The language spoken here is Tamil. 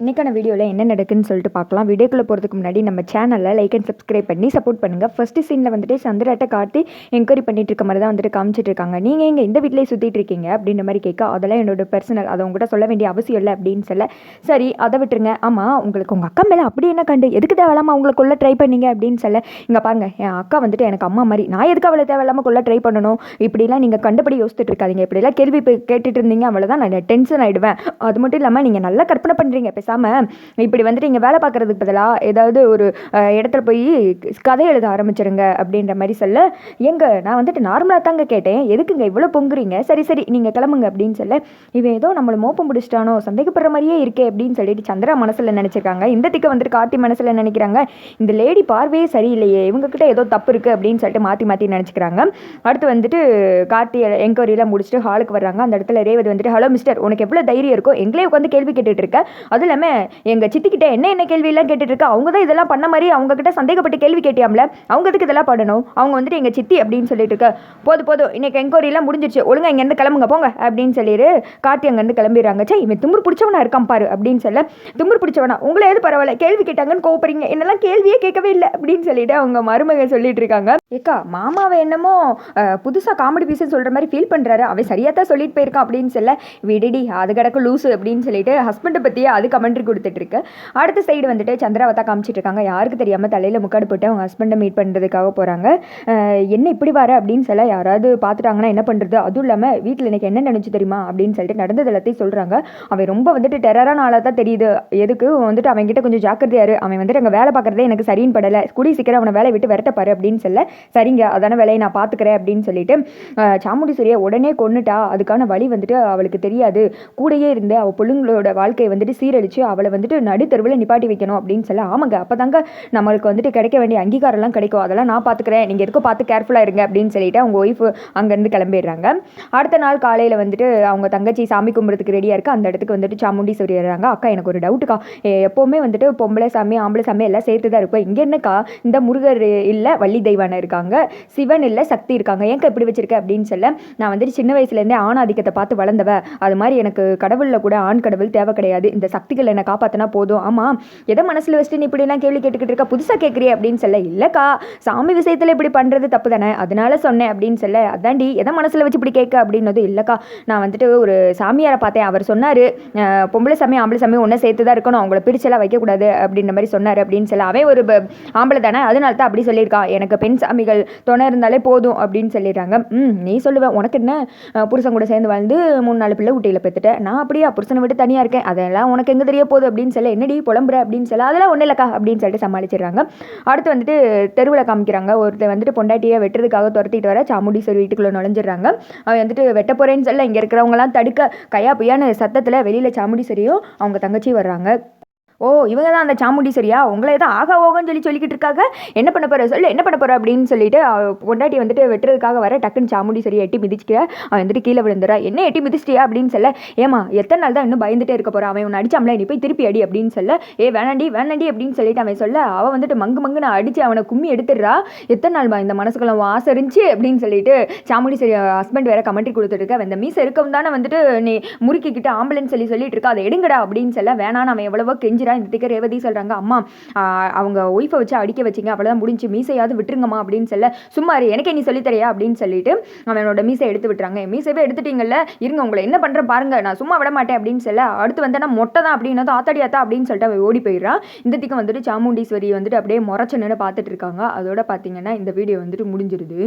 இன்றைக்கான வீடியோவில் என்ன நடக்குன்னு சொல்லிட்டு பார்க்கலாம். வீடியோக்குள்ளே போகிறதுக்கு முன்னாடி நம்ம சேனலில் லைக் அண்ட் சப்ஸ்கிரைப் பண்ணி சப்போர்ட் பண்ணுங்கள் ஃபஸ்ட்டு சீனில் வந்துட்டு சந்திராட்டை காட்டி என்கொயரி பண்ணிட்டு இருக்க மாதிரி தான் வந்துட்டு காமிச்சிட்டு இருக்காங்க. நீங்கள் எங்கே இந்த வீட்டிலே சுற்றிட்டு இருக்கீங்க? அப்படின்ற மாதிரி கேட்க அதெல்லாம் என்னோட பர்சனல் அதை உங்கள்கிட்ட சொல்ல வேண்டிய அவசியம் இல்லை அப்படின்னு சொல்ல சரி அதை விட்டுருங்க. ஆமாம் உங்களுக்கு உங்கள் அக்கா மேலே அப்படி என்ன கண்டு? எதுக்கு தேவையில்லாமல் அவங்களை கொள்ள ட்ரை பண்ணீங்க? அப்படின்னு சொல்ல இங்கே பாருங்க என் அக்கா வந்துட்டு எனக்கு அம்மா மாதிரி. நான் எதுக்கு அவளை தேவையில்லாமல் கொள்ள ட்ரை பண்ணணும்? இப்படிலாம் நீங்கள் கண்டுபடி யோசிச்சுட்டு இருக்காதீங்க. இப்படிலாம் கேள்வி இப்போ கேட்டுட்டு இருந்தீங்க அவ்வளோதான் நான் டென்ஷன் ஆகிடுவேன் அது மட்டும் இல்லாமல் நீங்கள் நல்லா கற்பனை பண்ணுறீங்க பேசாமல் இப்படி வந்துட்டு இங்கே வேலை பார்க்குறதுக்கு பதிலாக ஏதாவது ஒரு இடத்துல போய் கதை எழுத ஆரம்பிச்சிருங்க அப்படின்ற மாதிரி சொல்ல எங்கே நான் வந்துட்டு நார்மலாக தாங்க கேட்டேன். எதுக்குங்க இவ்வளோ பொங்குறீங்க? சரி சரி நீங்கள் கிளம்புங்க அப்படின்னு சொல்ல இவன் ஏதோ நம்மளை மோப்பம் பிடிச்சிட்டானோ சந்தேகப்படுற மாதிரியே இருக்கே அப்படின்னு சொல்லிட்டு சந்திரா மனசில் நினச்சிருக்காங்க. இந்த திக்க வந்துட்டு கார்த்தி மனசில் நினைக்கிறாங்க இந்த லேடி பார்வையே சரியில்லையே. இவங்கக்கிட்ட ஏதோ தப்பு இருக்குது அப்படின்னு சொல்லிட்டு மாற்றி மாற்றி நினச்சிக்கிறாங்க. அடுத்து வந்துட்டு கார்த்தி என்கொயரிலாம் முடிச்சுட்டு ஹாலுக்கு வர்றாங்க. அந்த இடத்துல ரேவதி வந்துட்டு ஹலோ மிஸ்டர் உனக்கு எவ்வளோ தைரியம் இருக்கோ? எங்களே உட்காந்து கேள்வி கேட்டுட்டு இருக்க. அதில் இல்லாமல் எங்கள் சித்திக்கிட்ட என்ன என்ன கேள்வியெல்லாம் கேட்டுட்டு இருக்கா அவங்க தான் இதெல்லாம் பண்ண மாதிரி அவங்கக்கிட்ட சந்தேகப்பட்டு கேள்வி கேட்டியாம்ல? அவங்க அதுக்கு இதெல்லாம் பண்ணணும்? அவங்க வந்துட்டு எங்கள் சித்தி அப்படின்னு சொல்லிட்டு இருக்க போது போதும் இன்னைக்கு என்கொயரிலாம் முடிஞ்சிருச்சு. ஒழுங்கா இங்கேருந்து கிளம்புங்க போங்க அப்படின்னு சொல்லிடு கார்த்தி அங்கேருந்து கிளம்பிடுறாங்க. சே இவன் திமிர் பிடிச்சவனா இருக்கான் பாரு அப்படின்னு சொல்ல திமிர் பிடிச்சவனா? உங்களை எது பரவாயில்ல? கேள்வி கேட்டாங்கன்னு கோவப்படுறீங்க. என்னெல்லாம் கேள்வியே கேட்கவே இல்லை. அப்படின்னு சொல்லிட்டு அவங்க மருமக சொல்லிட்டு இருக்காங்க ஏக்கா மாமாவை என்னமோ புதுசாக காமெடி பீஸ்னு சொல்கிற மாதிரி ஃபீல் பண்ணுறாரு அவன் சரியாக தான் சொல்லிட்டு போயிருக்கான். அப்படின்னு சொல்ல விடுடி அது கிடக்கு லூசு. அப்படின்னு சொல்லிட்டு ஹஸ்பண்டை பற்றியே அது கமெண்ட்ரி கொடுத்துட்ருக்கு. அடுத்த சைடு வந்துட்டு சந்திராவை தான் இருக்காங்க யாருக்கு தெரியாமல் தலையில் முக்காடு போட்டு அவங்க ஹஸ்பண்டை மீட் பண்ணுறதுக்காக போகிறாங்க என்ன இப்படி வர அப்படின்னு சொல்ல யாராவது பார்த்துட்டாங்கன்னா என்ன பண்ணுறது அதுவும் இல்லாமல் வீட்டில் எனக்கு என்ன நினச்சி தெரியுமா? அப்படின்னு சொல்லிட்டு நடந்தது எல்லாத்தையும் சொல்கிறாங்க அவன் ரொம்ப வந்துட்டு டெரரான ஆளாக தான் தெரியுது. எதுக்கு? அவன் வந்துட்டு அவன்கிட்ட கொஞ்சம் ஜாக்கிரதையாரு அவன் வந்துட்டு அங்கே வேலை பார்க்குறதே எனக்கு சரின்னு படலை. கூடி சீக்கிரம் அவனை வேலை விட்டு விரட்டப்பாரு அப்படின்னு சொல்ல சரிங்க அதான வேலையை நான் பார்த்துக்கிறேன் அப்படின்னு சொல்லிட்டு சாமுண்டீஸ்வரியை உடனே கொன்னுட்டா. அதுக்கான வழி வந்துட்டு அவளுக்கு தெரியாது. கூடயே இருந்து அவள் பிள்ளைங்களோட வாழ்க்கையை வந்துட்டு சீரழிச்சு அவளை வந்துட்டு நடுத்தருவில் நிப்பாட்டி வைக்கணும் அப்படின்னு சொல்ல ஆமாங்க அப்போ தாங்க நம்மளுக்கு வந்துட்டு கிடைக்க வேண்டிய அங்கீகாரம்லாம் கிடைக்கும். அதெல்லாம் நான் பார்த்துக்கிறேன் நீங்கள் எதுக்கும் பார்த்து கேர்ஃபுல்லாக இருங்க அப்படின்னு சொல்லிட்டு அவங்க ஒய்ஃப் அங்கேருந்து கிளம்பிடுறாங்க. அடுத்த நாள் காலையில் வந்துட்டு அவங்க தங்கச்சி சாமி கும்பிட்றதுக்கு ரெடியாக இருக்கு. அந்த இடத்துக்கு வந்துட்டு சாமுண்டீஸ்வரி வர்றாங்க. அக்கா எனக்கு ஒரு டவுட்டுக்கா எப்போவுமே வந்துட்டு பொம்பளை சாமி ஆம்பளை சாமி எல்லாம் சேர்த்து தான் இருக்கும். இங்கே என்னக்கா? இந்த முருகர் இல்லை வள்ளி தெய்வானை இருக்காங்க. சிவன் இல்லை சக்தி இருக்காங்க. ஏன்க்கா இப்படி வச்சிருக்க? அப்படின்னு சொல்ல நான் வந்துட்டு சின்ன வயசுலேருந்தே ஆணாதிக்கத்தை பார்த்து வளர்ந்தவ. அது மாதிரி எனக்கு கடவுளில் கூட ஆண் கடவுள் தேவை கிடையாது. இந்த சக்திகள் என்னை காப்பாற்றினா போதும். ஆமாம் எதை மனசில் வச்சுட்டு நீ இப்படிலாம் கேள்வி கேட்டுக்கிட்டு இருக்க? புதுசாக கேட்குறிய அப்படின்னு சொல்ல இல்லைக்கா சாமி விஷயத்தில் இப்படி பண்ணுறது தப்பு தானே? அதனால சொன்னேன் அப்படின்னு சொல்ல அதாண்டி எதை மனசில் வச்சு இப்படி கேட்க அப்படின்னது இல்லைக்கா. நான் வந்துட்டு ஒரு சாமியாரை பார்த்தேன். அவர் சொன்னார் பொம்பளை சாமி ஆம்பளை சாமி ஒன்றா சேர்த்து தான் இருக்கணும். அவங்கள பிரிச்செல்லாம் வைக்கக்கூடாது அப்படின்ற மாதிரி சொன்னார் அப்படின்னு சொல்ல. அவன் ஒரு ஆம்பளை தானே அதனால தான் அப்படி சொல்லியிருக்கான் எனக்கு பெண் சாமிகள் துணை இருந்தாலே போதும் அப்படின்னு சொல்லிடுறாங்க. ம் நீ சொல்லுவேன் உனக்கு என்ன? புருஷன் கூட சேர்ந்து வாழ்ந்து மூணு நாலு பிள்ளை ஊட்டியில் பெற்றுட்டேன் நான் அப்படியா புருஷனை விட்டு தனியாக இருக்கேன். அதெல்லாம் உனக்கு எங்கே தெரிய போகுது அப்படின்னு சொல்ல என்னடி புலம்புற அப்படின்னு சொல்ல அதெல்லாம் ஒன்றும் இல்லக்கா அப்படின்னு சொல்லிட்டு சமாளிச்சிடுறாங்க. அடுத்து வந்துட்டு தெருவில் காமிக்கிறாங்க. ஒருத்தர் வந்துட்டு பொண்டாட்டியை வெட்டுறதுக்காக துரத்திட்டு வர சாமுடி சரி வீட்டுக்குள்ளே நுழைஞ்சிடுறாங்க. அவன் வந்துட்டு வெட்ட போகிறேன்னு சொல்ல இங்கே இருக்கிறவங்கலாம் தடுக்க கையா பையான சத்தத்தில் வெளியில் சாமுடி சரியோ அவங்க தங்கச்சி வர்றாங்க. ஓ இவங்க தான் அந்த சாமுண்டி சரியா? உங்களை தான் ஆகா ஓகன்னு சொல்லி சொல்லிக்கிட்டு இருக்காங்க. என்ன பண்ண போகிற சொல்லு என்ன பண்ண போகிற அப்படின்னு சொல்லிட்டு அவ பொண்டாட்டி வந்துட்டு வெட்டுறதுக்காக வர டக்குன்னு சாமுண்டீஸ்வரி எட்டி மிதிச்சுக்க அவன் வந்துட்டு கீழே விழுந்துறா என்ன எட்டி மிதிச்சிட்டியா? அப்படின்னு சொல்ல. ஏமா எத்தனை நாள் தான் இன்னும் பயந்துட்டே இருக்க போகிறான் அவன் உன்னை அடிச்சாமல நீ போய் திருப்பி அடி அப்படின்னு சொல்ல. ஏ வேணாண்டி வேணாண்டி அப்படின்னு சொல்லிட்டு அவன் சொல்ல. அவன் வந்துட்டு மங்கு மங்குன்னு அடிச்சு அவனை கும்மி எடுத்துடுறா. எத்தனை நாள் இந்த மனசுக்குள்ள ஆசை இருந்துச்சு? அப்படின்னு சொல்லிட்டு சரி ஹஸ்பண்ட் வேற கமெண்ட்ரி கொடுத்துருக்க இந்த மீச இருக்கவும் தானே வந்துட்டு நீ முறுக்கிக்கிட்டு ஆம்புலன்ஸ் சொல்லி சொல்லிட்டு இருக்கா? அதை எடுங்கடா அப்படின்னு சொல்ல. வேணான்னு அவன் எவ்வளவோ கெஞ்சிரா இந்த திக்க ரேவதி சொல்கிறாங்க அம்மா அவங்க ஒய்ஃபை வச்சு அடிக்க வச்சிங்க அவ்வளோதான் முடிஞ்சு மீசையாவது விட்டுருங்கம்மா அப்படின்னு சொல்ல சும்மா இரு, எனக்கே நீ சொல்லித்தரையா? அப்படின்னு சொல்லிட்டு அவனோட மீசை எடுத்து விட்டுறாங்க. என் மீசைவே எடுத்துட்டீங்கல்ல? இருங்க உங்களை என்ன பண்ணுற பாருங்க நான் சும்மா விட மாட்டேன் அப்படின்னு சொல்ல அடுத்து வந்தேன்னா மொட்டை தான் அப்படின்னது ஆத்தாடி ஆத்தா அப்படின்னு சொல்லிட்டு அவன் ஓடி போயிடுறான். இந்த திக்கம் வந்துட்டு சாமுண்டீஸ்வரி வந்துட்டு அப்படியே முறைச்சு பார்த்துட்டு இருக்காங்க. அதோட பார்த்தீங்கன்னா இந்த வீடியோ வந்துட்டு முடிஞ்சிருது.